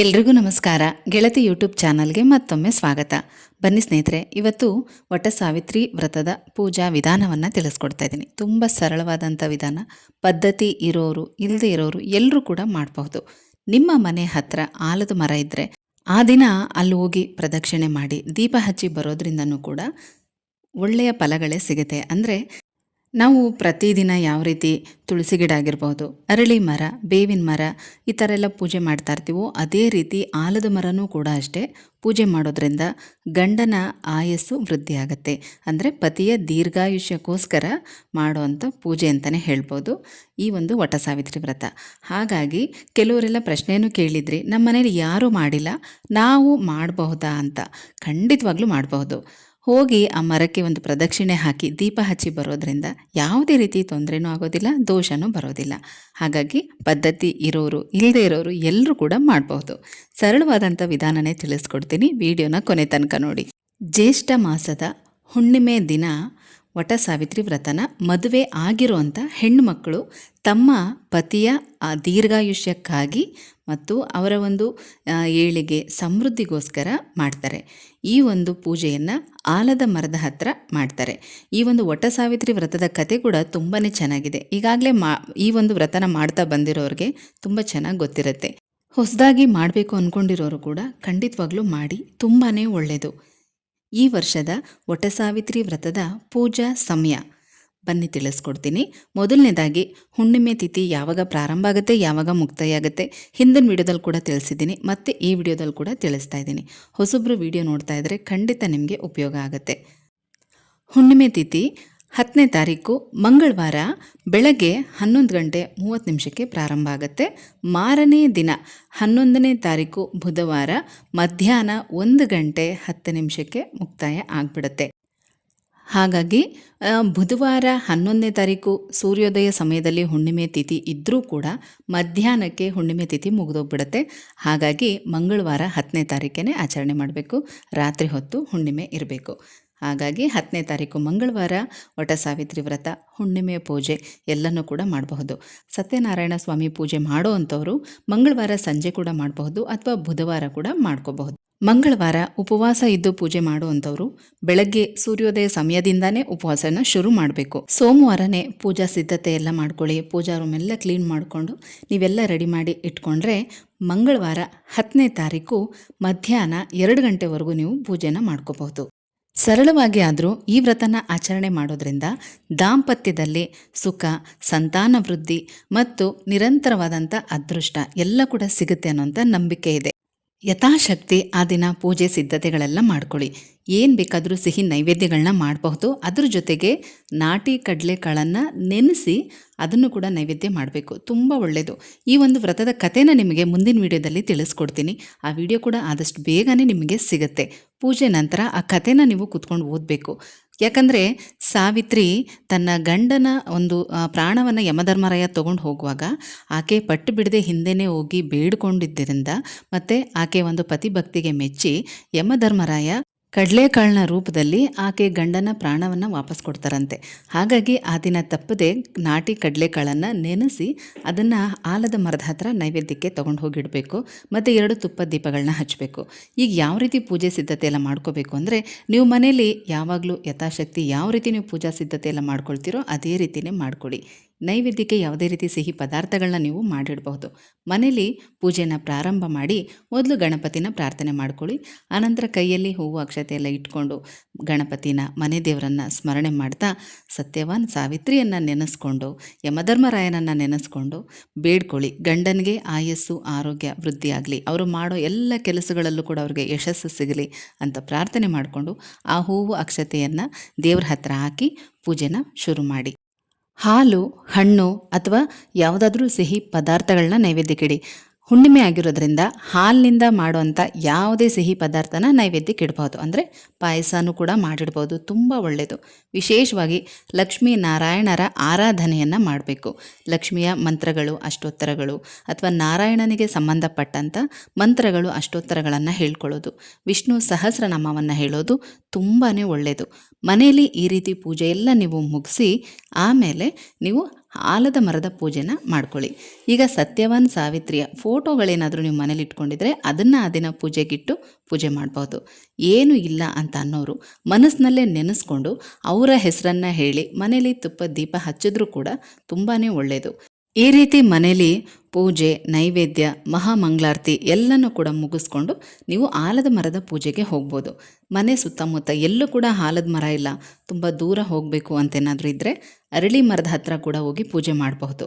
ಎಲ್ರಿಗೂ ನಮಸ್ಕಾರ. ಗೆಳತಿ ಯೂಟ್ಯೂಬ್ ಚಾನಲ್ಗೆ ಮತ್ತೊಮ್ಮೆ ಸ್ವಾಗತ. ಬನ್ನಿ ಸ್ನೇಹಿತರೆ, ಇವತ್ತು ವಟ ಸಾವಿತ್ರಿ ವ್ರತದ ಪೂಜಾ ವಿಧಾನವನ್ನು ತಿಳಿಸ್ಕೊಡ್ತಾ ಇದ್ದೀನಿ. ತುಂಬ ಸರಳವಾದಂಥ ವಿಧಾನ. ಪದ್ಧತಿ ಇರೋರು ಇಲ್ಲದೆ ಇರೋರು ಎಲ್ಲರೂ ಕೂಡ ಮಾಡಬಹುದು. ನಿಮ್ಮ ಮನೆ ಹತ್ರ ಆಲದ ಮರ ಇದ್ದರೆ ಆ ದಿನ ಅಲ್ಲಿ ಹೋಗಿ ಪ್ರದಕ್ಷಿಣೆ ಮಾಡಿ ದೀಪ ಹಚ್ಚಿ ಬರೋದ್ರಿಂದನೂ ಕೂಡ ಒಳ್ಳೆಯ ಫಲಗಳೇ ಸಿಗುತ್ತೆ. ಅಂದರೆ ನಾವು ಪ್ರತಿದಿನ ಯಾವ ರೀತಿ ತುಳಸಿ ಗಿಡ ಆಗಿರ್ಬೋದು, ಅರಳಿ ಮರ, ಬೇವಿನ ಮರ ಈ ಥರ ಎಲ್ಲ ಪೂಜೆ ಮಾಡ್ತಾ ಇರ್ತೀವೋ ಅದೇ ರೀತಿ ಆಲದ ಮರನೂ ಕೂಡ ಅಷ್ಟೇ ಪೂಜೆ ಮಾಡೋದ್ರಿಂದ ಗಂಡನ ಆಯಸ್ಸು ವೃದ್ಧಿ ಆಗುತ್ತೆ. ಅಂದರೆ ಪತಿಯ ದೀರ್ಘಾಯುಷ್ಯಕ್ಕೋಸ್ಕರ ಮಾಡುವಂಥ ಪೂಜೆ ಅಂತಲೇ ಹೇಳ್ಬೋದು ಈ ಒಂದು ವಟ ಸಾವಿತ್ರಿ ವ್ರತ. ಹಾಗಾಗಿ ಕೆಲವರೆಲ್ಲ ಪ್ರಶ್ನೆಯನ್ನು ಕೇಳಿದ್ರಿ ನಮ್ಮ ಮನೇಲಿ ಯಾರೂ ಮಾಡಿಲ್ಲ, ನಾವು ಮಾಡಬಹುದಾ ಅಂತ ಖಂಡಿತವಾಗ್ಲೂ ಮಾಡಬಹುದು. ಹೋಗಿ ಆ ಮರಕ್ಕೆ ಒಂದು ಪ್ರದಕ್ಷಿಣೆ ಹಾಕಿ ದೀಪ ಹಚ್ಚಿ ಬರೋದ್ರಿಂದ ಯಾವುದೇ ರೀತಿ ತೊಂದರೆನೂ ಆಗೋದಿಲ್ಲ, ದೋಷನೂ ಬರೋದಿಲ್ಲ. ಹಾಗಾಗಿ ಪದ್ಧತಿ ಇರೋರು ಇಲ್ಲದೆ ಇರೋರು ಎಲ್ಲರೂ ಕೂಡ ಮಾಡಬಹುದು. ಸರಳವಾದಂಥ ವಿಧಾನನೇ ತಿಳಿಸ್ಕೊಡ್ತೀನಿ. ವಿಡಿಯೋನ ಕೊನೆ ತನಕ ನೋಡಿ. ಜ್ಯೇಷ್ಠ ಮಾಸದ ಹುಣ್ಣಿಮೆ ದಿನ ವಟ ಸಾವಿತ್ರಿ ವ್ರತನ ಮದುವೆ ಆಗಿರುವಂಥ ಹೆಣ್ಣುಮಕ್ಕಳು ತಮ್ಮ ಪತಿಯ ಆ ದೀರ್ಘಾಯುಷ್ಯಕ್ಕಾಗಿ ಮತ್ತು ಅವರ ಒಂದು ಏಳಿಗೆ ಸಮೃದ್ಧಿಗೋಸ್ಕರ ಮಾಡ್ತಾರೆ. ಈ ಒಂದು ಪೂಜೆಯನ್ನು ಆಲದ ಮರದ ಹತ್ರ ಮಾಡ್ತಾರೆ. ಈ ಒಂದು ವಟ ಸಾವಿತ್ರಿ ವ್ರತದ ಕತೆ ಕೂಡ ತುಂಬಾ ಚೆನ್ನಾಗಿದೆ. ಈಗಾಗಲೇ ಮಾ, ಈ ಒಂದು ವ್ರತನ ಮಾಡ್ತಾ ಬಂದಿರೋರಿಗೆ ತುಂಬ ಚೆನ್ನಾಗಿ ಗೊತ್ತಿರುತ್ತೆ. ಹೊಸದಾಗಿ ಮಾಡಬೇಕು ಅಂದ್ಕೊಂಡಿರೋರು ಕೂಡ ಖಂಡಿತವಾಗ್ಲೂ ಮಾಡಿ ತುಂಬಾ ಒಳ್ಳೆಯದು ಈ ವರ್ಷದ ಸಾವಿತ್ರಿ ವ್ರತದ ಪೂಜಾ ಸಮಯ. ಬನ್ನಿ ತಿಳಿಸ್ಕೊಡ್ತೀನಿ. ಮೊದಲನೇದಾಗಿ, ಹುಣ್ಣಿಮೆ ತಿಥಿ ಯಾವಾಗ ಪ್ರಾರಂಭ ಆಗುತ್ತೆ, ಯಾವಾಗ ಮುಕ್ತಾಯ ಆಗುತ್ತೆ ಹಿಂದಿನ ವಿಡಿಯೋದಲ್ಲಿ ಕೂಡ ತಿಳಿಸಿದ್ದೀನಿ, ಮತ್ತು ಈ ವಿಡಿಯೋದಲ್ಲಿ ಕೂಡ ತಿಳಿಸ್ತಾ ಇದ್ದೀನಿ. ಹೊಸಬ್ರು ವಿಡಿಯೋ ನೋಡ್ತಾ ಇದ್ದರೆ ಖಂಡಿತ ನಿಮಗೆ ಉಪಯೋಗ ಆಗುತ್ತೆ. ಹುಣ್ಣಿಮೆ ತಿಥಿ ಹತ್ತನೇ ತಾರೀಕು, ಮಂಗಳವಾರ, ಬೆಳಗ್ಗೆ ಹನ್ನೊಂದು ಗಂಟೆ ಮೂವತ್ತು ನಿಮಿಷಕ್ಕೆ ಪ್ರಾರಂಭ ಆಗುತ್ತೆ. ಮಾರನೇ ದಿನ, ಹನ್ನೊಂದನೇ ತಾರೀಕು, ಬುಧವಾರ, ಮಧ್ಯಾಹ್ನ ಒಂದು ಗಂಟೆ ಹತ್ತು ನಿಮಿಷಕ್ಕೆ ಮುಕ್ತಾಯ ಆಗಿಬಿಡುತ್ತೆ. ಹಾಗಾಗಿ ಬುಧವಾರ ಹನ್ನೊಂದನೇ ತಾರೀಕು ಸೂರ್ಯೋದಯ ಸಮಯದಲ್ಲಿ ಹುಣ್ಣಿಮೆ ತಿಥಿ ಇದ್ದರೂ ಕೂಡ ಮಧ್ಯಾಹ್ನಕ್ಕೆ ಹುಣ್ಣಿಮೆ ತಿಥಿ ಮುಗಿದೋಗ್ಬಿಡುತ್ತೆ. ಹಾಗಾಗಿ ಮಂಗಳವಾರ ಹತ್ತನೇ ತಾರೀಕೇ ಆಚರಣೆ ಮಾಡಬೇಕು. ರಾತ್ರಿ ಹೊತ್ತು ಹುಣ್ಣಿಮೆ ಇರಬೇಕು. ಹಾಗಾಗಿ ಹತ್ತನೇ ತಾರೀಕು ಮಂಗಳವಾರ ವಟ ಸಾವಿತ್ರಿ ವ್ರತ ಹುಣ್ಣಿಮೆ ಪೂಜೆ ಎಲ್ಲನೂ ಕೂಡ ಮಾಡಬಹುದು. ಸತ್ಯನಾರಾಯಣ ಸ್ವಾಮಿ ಪೂಜೆ ಮಾಡೋ ಅಂಥವರು ಮಂಗಳವಾರ ಸಂಜೆ ಕೂಡ ಮಾಡಬಹುದು ಅಥವಾ ಬುಧವಾರ ಕೂಡ ಮಾಡ್ಕೋಬಹುದು. ಮಂಗಳವಾರ ಉಪವಾಸ ಇದ್ದು ಪೂಜೆ ಮಾಡುವಂಥವ್ರು ಬೆಳಗ್ಗೆ ಸೂರ್ಯೋದಯ ಸಮಯದಿಂದಾನೇ ಉಪವಾಸನ ಶುರು ಮಾಡಬೇಕು. ಸೋಮವಾರನೇ ಪೂಜಾ ಸಿದ್ಧತೆ ಎಲ್ಲ ಮಾಡ್ಕೊಳ್ಳಿ, ಪೂಜಾ ರೂಮ್ ಎಲ್ಲ ಕ್ಲೀನ್ ಮಾಡಿಕೊಂಡು ನೀವೆಲ್ಲ ರೆಡಿ ಮಾಡಿ ಇಟ್ಕೊಂಡ್ರೆ ಮಂಗಳವಾರ ಹತ್ತನೇ ತಾರೀಕು ಮಧ್ಯಾಹ್ನ ಎರಡು ಗಂಟೆವರೆಗೂ ನೀವು ಪೂಜೆನ ಮಾಡ್ಕೋಬಹುದು. ಸರಳವಾಗಿ ಆದರೂ ಈ ವ್ರತನ ಆಚರಣೆ ಮಾಡೋದ್ರಿಂದ ದಾಂಪತ್ಯದಲ್ಲಿ ಸುಖ, ಸಂತಾನ ವೃದ್ಧಿ ಮತ್ತು ನಿರಂತರವಾದಂಥ ಅದೃಷ್ಟ ಎಲ್ಲ ಕೂಡ ಸಿಗುತ್ತೆ ಅನ್ನೋಂಥ ನಂಬಿಕೆ ಇದೆ. ಯಥಾಶಕ್ತಿ ಆ ದಿನ ಪೂಜೆ ಸಿದ್ಧತೆಗಳೆಲ್ಲ ಮಾಡ್ಕೊಳ್ಳಿ. ಏನು ಬೇಕಾದರೂ ಸಿಹಿ ನೈವೇದ್ಯಗಳನ್ನ ಮಾಡಬಹುದು. ಅದ್ರ ಜೊತೆಗೆ ನಾಟಿ ಕಡಲೆಕಾಳನ್ನು ನೆನೆಸಿ ಅದನ್ನು ಕೂಡ ನೈವೇದ್ಯ ಮಾಡಬೇಕು. ತುಂಬ ಒಳ್ಳೆಯದು ಈ ಒಂದು ವ್ರತದ ಕಥೆನ ನಿಮಗೆ ಮುಂದಿನ ವಿಡಿಯೋದಲ್ಲಿ ತಿಳಿಸ್ಕೊಡ್ತೀನಿ. ಆ ವಿಡಿಯೋ ಕೂಡ ಆದಷ್ಟು ಬೇಗನೆ ನಿಮಗೆ ಸಿಗುತ್ತೆ. ಪೂಜೆ ನಂತರ ಆ ಕಥೆನ ನೀವು ಕೂತ್ಕೊಂಡು ಓದಬೇಕು. ಯಾಕಂದರೆ ಸಾವಿತ್ರಿ ತನ್ನ ಗಂಡನ ಒಂದು ಪ್ರಾಣವನ್ನು ಯಮಧರ್ಮರಾಯ ತಗೊಂಡು ಹೋಗುವಾಗ ಆಕೆ ಪಟ್ಟು ಬಿಡದೆ ಹಿಂದೆನೇ ಹೋಗಿ ಬೇಡ್ಕೊಂಡಿದ್ದರಿಂದ ಮತ್ತು ಆಕೆ ಒಂದು ಪತಿಭಕ್ತಿಗೆ ಮೆಚ್ಚಿ ಯಮಧರ್ಮರಾಯ ಕಡಲೆಕಾಳಿನ ರೂಪದಲ್ಲಿ ಆಕೆ ಗಂಡನ ಪ್ರಾಣವನ್ನು ವಾಪಸ್ ಕೊಡ್ತಾರಂತೆ. ಹಾಗಾಗಿ ಆ ದಿನ ತಪ್ಪದೆ ನಾಟಿ ಕಡಲೆಕಾಳನ್ನು ನೆನೆಸಿ ಅದನ್ನು ಆಲದ ಮರದ ಹತ್ರ ನೈವೇದ್ಯಕ್ಕೆ ತೊಗೊಂಡು ಹೋಗಿಡಬೇಕು. ಮತ್ತು ಎರಡು ತುಪ್ಪದ ದೀಪಗಳನ್ನ ಹಚ್ಚಬೇಕು ಈಗ ಯಾವ ರೀತಿ ಪೂಜೆ ಸಿದ್ಧತೆ ಎಲ್ಲ ಮಾಡ್ಕೋಬೇಕು ಅಂದರೆ ನೀವು ಮನೇಲಿ ಯಾವಾಗಲೂ ಯಥಾಶಕ್ತಿ ಯಾವ ರೀತಿ ನೀವು ಪೂಜಾ ಸಿದ್ಧತೆ ಎಲ್ಲ ಮಾಡ್ಕೊಳ್ತೀರೋ ಅದೇ ರೀತಿಯೇ ಮಾಡ್ಕೊಳ್ಳಿ ನೈವೇದ್ಯಕ್ಕೆ ಯಾವುದೇ ರೀತಿ ಸಿಹಿ ಪದಾರ್ಥಗಳನ್ನ ನೀವು ಮಾಡಿಡಬಹುದು. ಮನೇಲಿ ಪೂಜೆನ ಪ್ರಾರಂಭ ಮಾಡಿ ಮೊದಲು ಗಣಪತಿನ ಪ್ರಾರ್ಥನೆ ಮಾಡ್ಕೊಳ್ಳಿ. ಆನಂತರ ಕೈಯಲ್ಲಿ ಹೂವು ಅಕ್ಷತೆ ಎಲ್ಲ ಇಟ್ಕೊಂಡು ಗಣಪತಿನ ಮನೆ ದೇವರನ್ನು ಸ್ಮರಣೆ ಮಾಡ್ತಾ ಸತ್ಯವಾನ್ ಸಾವಿತ್ರಿಯನ್ನು ನೆನೆಸ್ಕೊಂಡು, ಯಮಧರ್ಮರಾಯನನ್ನು ನೆನೆಸ್ಕೊಂಡು ಬೇಡ್ಕೊಳ್ಳಿ. ಗಂಡನಿಗೆ ಆಯಸ್ಸು, ಆರೋಗ್ಯ ವೃದ್ಧಿಯಾಗಲಿ ಅವರು ಮಾಡೋ ಎಲ್ಲ ಕೆಲಸಗಳಲ್ಲೂ ಕೂಡ ಅವ್ರಿಗೆ ಯಶಸ್ಸು ಸಿಗಲಿ ಅಂತ ಪ್ರಾರ್ಥನೆ ಮಾಡಿಕೊಂಡು ಆ ಹೂವು ಅಕ್ಷತೆಯನ್ನು ದೇವ್ರ ಹತ್ರ ಹಾಕಿ ಪೂಜೆನ ಶುರು ಮಾಡಿ. ಹಾಲು ಹಣ್ಣು ಅಥವಾ ಯಾವುದಾದ್ರೂ ಸಿಹಿ ಪದಾರ್ಥಗಳನ್ನ ನೈವೇದ್ಯಕ್ಕಿಡಿ. ಹುಣ್ಣಿಮೆ ಆಗಿರೋದ್ರಿಂದ ಹಾಲಿನಿಂದ ಮಾಡುವಂಥ ಯಾವುದೇ ಸಿಹಿ ಪದಾರ್ಥನ ನೈವೇದ್ಯಕ್ಕೆ ಇಡ್ಬೋದು ಅಂದರೆ ಪಾಯಸನೂ ಕೂಡ ಮಾಡಿಡ್ಬೋದು ತುಂಬ ಒಳ್ಳೆಯದು ವಿಶೇಷವಾಗಿ ಲಕ್ಷ್ಮೀ ನಾರಾಯಣರ ಆರಾಧನೆಯನ್ನು ಮಾಡಬೇಕು. ಲಕ್ಷ್ಮಿಯ ಮಂತ್ರಗಳು, ಅಷ್ಟೋತ್ತರಗಳು ಅಥವಾ ನಾರಾಯಣನಿಗೆ ಸಂಬಂಧಪಟ್ಟಂಥ ಮಂತ್ರಗಳು, ಅಷ್ಟೋತ್ತರಗಳನ್ನು ಹೇಳ್ಕೊಳ್ಳೋದು. ವಿಷ್ಣು ಸಹಸ್ರನಾಮವನ್ನು ಹೇಳೋದು ತುಂಬಾ ಒಳ್ಳೆಯದು ಮನೆಯಲ್ಲಿ ಈ ರೀತಿ ಪೂಜೆ ಎಲ್ಲ ನೀವು ಮುಗಿಸಿ ಆಮೇಲೆ ನೀವು ಆಲದ ಮರದ ಪೂಜೆನ ಮಾಡ್ಕೊಳ್ಳಿ. ಈಗ ಸತ್ಯವಾನ್ ಸಾವಿತ್ರಿಯ ಫೋಟೋಗಳೇನಾದರೂ ನೀವು ಮನೇಲಿ ಇಟ್ಕೊಂಡಿದ್ರೆ ಅದನ್ನು ಆ ದಿನ ಪೂಜೆಗಿಟ್ಟು ಪೂಜೆ ಮಾಡ್ಬೋದು. ಏನು ಇಲ್ಲ ಅಂತ ಅನ್ನೋರು ಮನಸ್ಸಿನಲ್ಲೇ ನೆನೆಸ್ಕೊಂಡು ಅವರ ಹೆಸರನ್ನು ಹೇಳಿ ಮನೇಲಿ ತುಪ್ಪ ದೀಪ ಹಚ್ಚಿದ್ರೂ ಕೂಡ ತುಂಬಾ ಒಳ್ಳೆಯದು ಈ ರೀತಿ ಮನೇಲಿ ಪೂಜೆ, ನೈವೇದ್ಯ, ಮಹಾಮಂಗಳಾರತಿ ಎಲ್ಲನೂ ಕೂಡ ಮುಗಿಸ್ಕೊಂಡು ನೀವು ಆಲದ ಮರದ ಪೂಜೆಗೆ ಹೋಗ್ಬೋದು. ಮನೆ ಸುತ್ತಮುತ್ತ ಎಲ್ಲೂ ಕೂಡ ಆಲದ ಮರ ಇಲ್ಲ. ತುಂಬ ದೂರ ಹೋಗಬೇಕು ಅಂತೇನಾದರೂ ಇದ್ದರೆ ಅರಳಿ ಮರದ ಹತ್ತಿರ ಕೂಡ ಹೋಗಿ ಪೂಜೆ ಮಾಡಬಹುದು.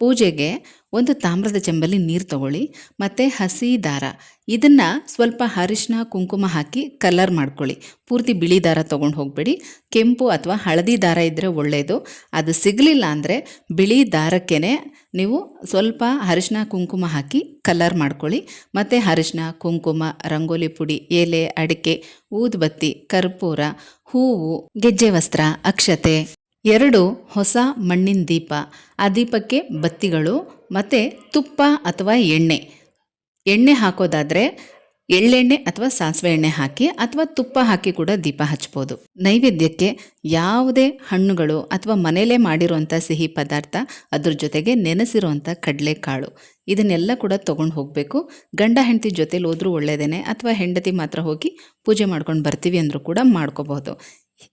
ಪೂಜೆಗೆ ಒಂದು ತಾಮ್ರದ ಚೆಂಬಲ್ಲಿ ನೀರು ತಗೊಳ್ಳಿ, ಮತ್ತು ಹಸಿ ದಾರ. ಇದನ್ನು ಸ್ವಲ್ಪ ಅರಿಶಿನ ಕುಂಕುಮ ಹಾಕಿ ಕಲರ್ ಮಾಡ್ಕೊಳ್ಳಿ. ಪೂರ್ತಿ ಬಿಳಿ ದಾರ ತೊಗೊಂಡು ಹೋಗಬೇಡಿ. ಕೆಂಪು ಅಥವಾ ಹಳದಿ ದಾರ ಇದ್ದರೆ ಒಳ್ಳೆಯದು ಅದು ಸಿಗಲಿಲ್ಲ ಅಂದರೆ ಬಿಳಿ ದಾರಕ್ಕೇ ನೀವು ಸ್ವಲ್ಪ ಅರಿಶಿನ ಕುಂಕುಮ ಹಾಕಿ ಕಲರ್ ಮಾಡ್ಕೊಳ್ಳಿ. ಮತ್ತು ಅರಿಶಿನ ಕುಂಕುಮ, ರಂಗೋಲಿ ಪುಡಿ, ಎಲೆ, ಅಡಿಕೆ, ಊದುಬತ್ತಿ, ಕರ್ಪೂರ, ಹೂವು, ಗೆಜ್ಜೆ ವಸ್ತ್ರ, ಅಕ್ಷತೆ. ಎರಡು ಹೊಸ ಮಣ್ಣಿನ ದೀಪ, ಆ ದೀಪಕ್ಕೆ ಬತ್ತಿಗಳು ಮತ್ತು ತುಪ್ಪ ಅಥವಾ ಎಣ್ಣೆ. ಎಣ್ಣೆ ಹಾಕೋದಾದರೆ ಎಳ್ಳೆಣ್ಣೆ ಅಥವಾ ಸಾಸಿವೆ ಎಣ್ಣೆ ಹಾಕಿ ಅಥವಾ ತುಪ್ಪ ಹಾಕಿ ಕೂಡ ದೀಪ ಹಚ್ಬೋದು. ನೈವೇದ್ಯಕ್ಕೆ ಯಾವುದೇ ಹಣ್ಣುಗಳು ಅಥವಾ ಮನೆಯಲ್ಲೇ ಮಾಡಿರುವಂಥ ಸಿಹಿ ಪದಾರ್ಥ ಅದ್ರ ಜೊತೆಗೆ ನೆನೆಸಿರುವಂಥ ಕಡಲೆಕಾಳು. ಇದನ್ನೆಲ್ಲ ಕೂಡ ತೊಗೊಂಡು ಹೋಗಬೇಕು. ಗಂಡ ಹೆಂಡತಿ ಜೊತೆಲಿ ಹೋದರೂ ಒಳ್ಳೆಯದೇನೆ ಅಥವಾ ಹೆಂಡತಿ ಮಾತ್ರ ಹೋಗಿ ಪೂಜೆ ಮಾಡ್ಕೊಂಡು ಬರ್ತೀವಿ ಅಂದರೂ ಕೂಡ ಮಾಡ್ಕೋಬಹುದು.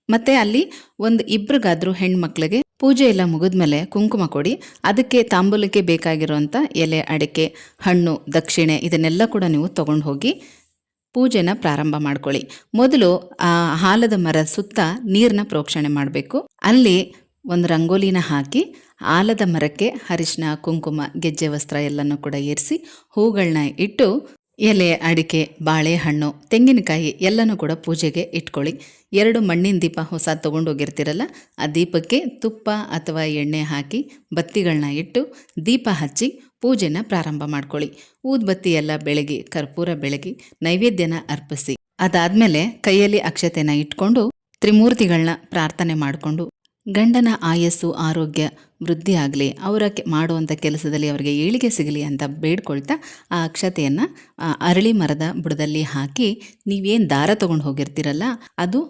ಮತ್ತೆ ಅಲ್ಲಿ ಒಂದು ಇಬ್ರಿಗಾದ್ರೂ ಹೆಣ್ಮಕ್ಳಿಗೆ ಪೂಜೆ ಎಲ್ಲ ಮುಗಿದ್ಮೇಲೆ ಕುಂಕುಮ ಕೊಡಿ. ಅದಕ್ಕೆ ತಾಂಬೂಲಕ್ಕೆ ಬೇಕಾಗಿರುವಂಥ ಎಲೆ, ಅಡಿಕೆ, ಹಣ್ಣು, ದಕ್ಷಿಣೆ ಇದನ್ನೆಲ್ಲ ಕೂಡ ನೀವು ತಗೊಂಡು ಹೋಗಿ ಪೂಜೆನ ಪ್ರಾರಂಭ ಮಾಡ್ಕೊಳ್ಳಿ. ಮೊದಲು ಆ ಹಾಲದ ಮರ ಸುತ್ತ ನೀರನ್ನ ಪ್ರೋಕ್ಷಣೆ ಮಾಡಬೇಕು. ಅಲ್ಲಿ ಒಂದು ರಂಗೋಲಿನ ಹಾಕಿ ಆಲದ ಮರಕ್ಕೆ ಅರಿಶಿನ, ಕುಂಕುಮ, ಗೆಜ್ಜೆ, ವಸ್ತ್ರ ಎಲ್ಲನೂ ಕೂಡ ಏರಿಸಿ ಹೂಗಳನ್ನ ಇಟ್ಟು ಎಲೆ, ಅಡಿಕೆ, ಬಾಳೆಹಣ್ಣು, ತೆಂಗಿನಕಾಯಿ ಎಲ್ಲನೂ ಕೂಡ ಪೂಜೆಗೆ ಇಟ್ಕೊಳ್ಳಿ. ಎರಡು ಮಣ್ಣಿನ ದೀಪ ಹೊಸ ತೊಗೊಂಡೋಗಿರ್ತಿರಲ್ಲ, ಆ ದೀಪಕ್ಕೆ ತುಪ್ಪ ಅಥವಾ ಎಣ್ಣೆ ಹಾಕಿ ಬತ್ತಿಗಳನ್ನ ಇಟ್ಟು ದೀಪ ಹಚ್ಚಿ ಪೂಜೆನ ಪ್ರಾರಂಭ ಮಾಡ್ಕೊಳ್ಳಿ. ಊದ್ಬತ್ತಿ ಎಲ್ಲ ಬೆಳಗಿ, ಕರ್ಪೂರ ಬೆಳಗಿ, ನೈವೇದ್ಯನ ಅರ್ಪಿಸಿ. ಅದಾದ್ಮೇಲೆ ಕೈಯಲ್ಲಿ ಅಕ್ಷತೆನ ಇಟ್ಕೊಂಡು ತ್ರಿಮೂರ್ತಿಗಳನ್ನ ಪ್ರಾರ್ಥನೆ ಮಾಡಿಕೊಂಡು ಗಂಡನ ಆಯಸ್ಸು, ಆರೋಗ್ಯ ವೃದ್ಧಿಯಾಗಲಿ, ಅವರ ಕೆ ಮಾಡುವಂಥ ಕೆಲಸದಲ್ಲಿ ಅವರಿಗೆ ಏಳಿಗೆ ಸಿಗಲಿ ಅಂತ ಬೇಡ್ಕೊಳ್ತಾ ಆ ಅಕ್ಷತೆಯನ್ನು ಅರಳಿ ಮರದ ಬುಡದಲ್ಲಿ ಹಾಕಿ ನೀವೇನು ದಾರ ತೊಗೊಂಡು ಹೋಗಿರ್ತೀರಲ್ಲ, ಅದು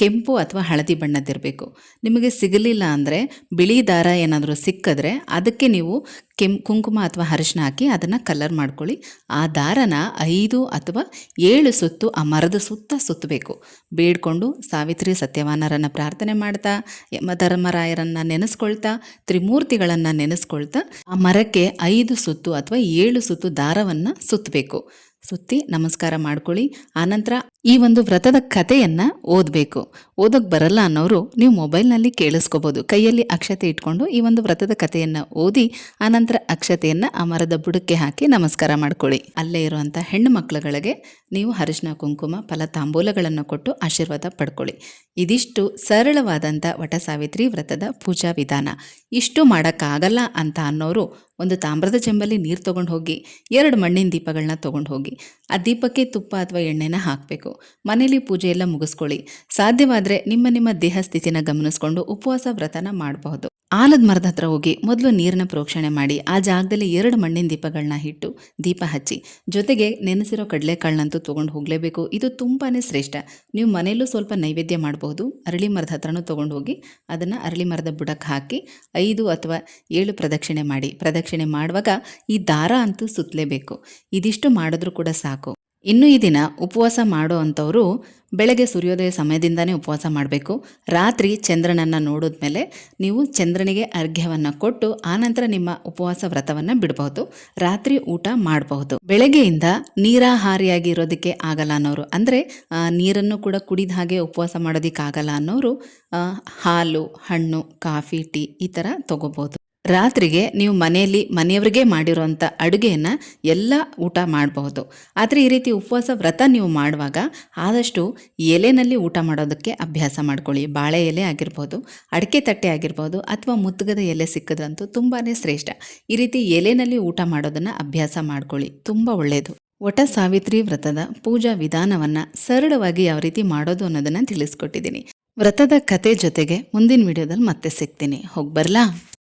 ಕೆಂಪು ಅಥವಾ ಹಳದಿ ಬಣ್ಣದ್ದಿರಬೇಕು. ನಿಮಗೆ ಸಿಗಲಿಲ್ಲ ಅಂದರೆ ಬಿಳಿ ದಾರ ಏನಾದರೂ ಸಿಕ್ಕಿದ್ರೆ ಅದಕ್ಕೆ ನೀವು ಕೆಂ, ಕುಂಕುಮ ಅಥವಾ ಅರಿಶಿನ ಹಾಕಿ ಅದನ್ನು ಕಲರ್ ಮಾಡ್ಕೊಳ್ಳಿ. ಆ ದಾರನ ಐದು ಅಥವಾ ಏಳು ಸುತ್ತು ಆ ಮರದ ಸುತ್ತ ಸುತ್ತಬೇಕು. ಬೇಡ್ಕೊಂಡು ಸಾವಿತ್ರಿ ಸತ್ಯವಾನರನ್ನು ಪ್ರಾರ್ಥನೆ ಮಾಡ್ತಾ ಯಮಧರ್ಮರಾಯರನ್ನು ನೆನೆಸ್ಕೊಳ್ತಾ, ತ್ರಿಮೂರ್ತಿಗಳನ್ನು ನೆನೆಸ್ಕೊಳ್ತಾ ಆ ಮರಕ್ಕೆ ಐದು ಸುತ್ತು ಅಥವಾ ಏಳು ಸುತ್ತು ದಾರವನ್ನು ಸುತ್ತಬೇಕು. ಸುತ್ತಿ ನಮಸ್ಕಾರ ಮಾಡ್ಕೊಳ್ಳಿ. ಆನಂತರ ಈ ಒಂದು ವ್ರತದ ಕಥೆಯನ್ನು ಓದಬೇಕು. ಓದೋಕ್ಕೆ ಬರಲ್ಲ ಅನ್ನೋರು ನೀವು ಮೊಬೈಲ್ನಲ್ಲಿ ಕೇಳಿಸ್ಕೋಬೋದು. ಕೈಯಲ್ಲಿ ಅಕ್ಷತೆ ಇಟ್ಕೊಂಡು ಈ ಒಂದು ವ್ರತದ ಕಥೆಯನ್ನು ಓದಿ, ಆನಂತರ ಅಕ್ಷತೆಯನ್ನು ಆ ಮರದ ಬುಡಕ್ಕೆ ಹಾಕಿ ನಮಸ್ಕಾರ ಮಾಡ್ಕೊಳ್ಳಿ. ಅಲ್ಲೇ ಇರುವಂಥ ಹೆಣ್ಣು ಮಕ್ಕಳುಗಳಿಗೆ ನೀವು ಅರಿಶಿನ ಕುಂಕುಮ ಫಲ ತಾಂಬೂಲಗಳನ್ನು ಕೊಟ್ಟು ಆಶೀರ್ವಾದ ಪಡ್ಕೊಳ್ಳಿ. ಇದಿಷ್ಟು ಸರಳವಾದಂಥ ವಟ ಸಾವಿತ್ರಿ ವ್ರತದ ಪೂಜಾ ವಿಧಾನ. ಇಷ್ಟು ಮಾಡೋಕ್ಕಾಗಲ್ಲ ಅಂತ ಅನ್ನೋರು ಒಂದು ತಾಮ್ರದ ಚೆಂಬಲ್ಲಿ ನೀರು ತೊಗೊಂಡು ಹೋಗಿ, ಎರಡು ಮಣ್ಣಿನ ದೀಪಗಳನ್ನ ತೊಗೊಂಡು ಹೋಗಿ, ಆ ದೀಪಕ್ಕೆ ತುಪ್ಪ ಅಥವಾ ಎಣ್ಣೆನ ಹಾಕಬೇಕು. ಮನೇಲಿ ಪೂಜೆ ಎಲ್ಲ ಮುಗಿಸ್ಕೊಳ್ಳಿ. ಸಾಧ್ಯವಾದರೆ ನಿಮ್ಮ ನಿಮ್ಮ ದೇಹ ಸ್ಥಿತಿನ ಗಮನಿಸ್ಕೊಂಡು ಉಪವಾಸ ವ್ರತನ ಮಾಡಬಹುದು. ಆಲದ ಮರದ ಹತ್ರ ಹೋಗಿ ಮೊದಲು ನೀರನ್ನ ಪ್ರೋಕ್ಷಣೆ ಮಾಡಿ, ಆ ಜಾಗದಲ್ಲಿ ಎರಡು ಮಣ್ಣಿನ ದೀಪಗಳನ್ನ ಇಟ್ಟು ದೀಪ ಹಚ್ಚಿ. ಜೊತೆಗೆ ನೆನೆಸಿರೋ ಕಡಲೆಕಾಳನ್ನಂತೂ ತೊಗೊಂಡು ಹೋಗಲೇಬೇಕು. ಇದು ತುಂಬಾ ಶ್ರೇಷ್ಠ. ನೀವು ಮನೆಯಲ್ಲೂ ಸ್ವಲ್ಪ ನೈವೇದ್ಯ ಮಾಡಬಹುದು. ಅರಳಿ ಮರದ ಹತ್ರನೂ ತೊಗೊಂಡು ಹೋಗಿ ಅದನ್ನು ಅರಳಿ ಮರದ ಬುಡಕ್ಕೆ ಹಾಕಿ ಐದು ಅಥವಾ ಏಳು ಪ್ರದಕ್ಷಿಣೆ ಮಾಡಿ. ಪ್ರದಕ್ಷಿಣೆ ಮಾಡುವಾಗ ಈ ದಾರ ಅಂತೂ ಸುತ್ತಲೇಬೇಕು. ಇದಿಷ್ಟು ಮಾಡಿದ್ರೂ ಕೂಡ ಸಾಕು. ಇನ್ನು ಈ ದಿನ ಉಪವಾಸ ಮಾಡೋ ಅಂಥವರು ಬೆಳಗ್ಗೆ ಸೂರ್ಯೋದಯ ಸಮಯದಿಂದನೇ ಉಪವಾಸ ಮಾಡಬೇಕು. ರಾತ್ರಿ ಚಂದ್ರನನ್ನು ನೋಡಿದ್ಮೇಲೆ ನೀವು ಚಂದ್ರನಿಗೆ ಅರ್ಘ್ಯವನ್ನು ಕೊಟ್ಟು ಆನಂತರ ನಿಮ್ಮ ಉಪವಾಸ ವ್ರತವನ್ನು ಬಿಡಬಹುದು. ರಾತ್ರಿ ಊಟ ಮಾಡಬಹುದು. ಬೆಳಗ್ಗೆಯಿಂದ ನೀರಾಹಾರಿಯಾಗಿ ಇರೋದಕ್ಕೆ ಆಗಲ್ಲ ಅನ್ನೋರು, ಅಂದರೆ ನೀರನ್ನು ಕೂಡ ಕುಡಿದ ಹಾಗೆ ಉಪವಾಸ ಮಾಡೋದಕ್ಕಾಗಲ್ಲ ಅನ್ನೋರು ಹಾಲು, ಹಣ್ಣು, ಕಾಫಿ, ಟೀ ಈ ಥರ ತಗೋಬಹುದು. ರಾತ್ರಿಗೆ ನೀವು ಮನೆಯಲ್ಲಿ ಮನೆಯವರಿಗೆ ಮಾಡಿರೋಂಥ ಅಡುಗೆಯನ್ನು ಎಲ್ಲ ಊಟ ಮಾಡಬಹುದು. ಆದರೆ ಈ ರೀತಿ ಉಪವಾಸ ವ್ರತ ನೀವು ಮಾಡುವಾಗ ಆದಷ್ಟು ಎಲೆನಲ್ಲಿ ಊಟ ಮಾಡೋದಕ್ಕೆ ಅಭ್ಯಾಸ ಮಾಡ್ಕೊಳ್ಳಿ. ಬಾಳೆ ಎಲೆ ಆಗಿರ್ಬೋದು, ಅಡಿಕೆ ತಟ್ಟೆ ಆಗಿರ್ಬೋದು ಅಥವಾ ಮುತ್ತುಗದ ಎಲೆ ಸಿಕ್ಕದಂತೂ ತುಂಬಾ ಶ್ರೇಷ್ಠ. ಈ ರೀತಿ ಎಲೆನಲ್ಲಿ ಊಟ ಮಾಡೋದನ್ನು ಅಭ್ಯಾಸ ಮಾಡ್ಕೊಳ್ಳಿ. ತುಂಬ ಒಳ್ಳೆಯದು ಒಟ ಸಾವಿತ್ರಿ ವ್ರತದ ಪೂಜಾ ವಿಧಾನವನ್ನು ಸರಳವಾಗಿ ಯಾವ ರೀತಿ ಮಾಡೋದು ಅನ್ನೋದನ್ನು ತಿಳಿಸ್ಕೊಟ್ಟಿದ್ದೀನಿ. ವ್ರತದ ಕತೆ ಜೊತೆಗೆ ಮುಂದಿನ ವಿಡಿಯೋದಲ್ಲಿ ಮತ್ತೆ ಸಿಗ್ತೀನಿ. ಹೋಗಿ ಬರಲಾ?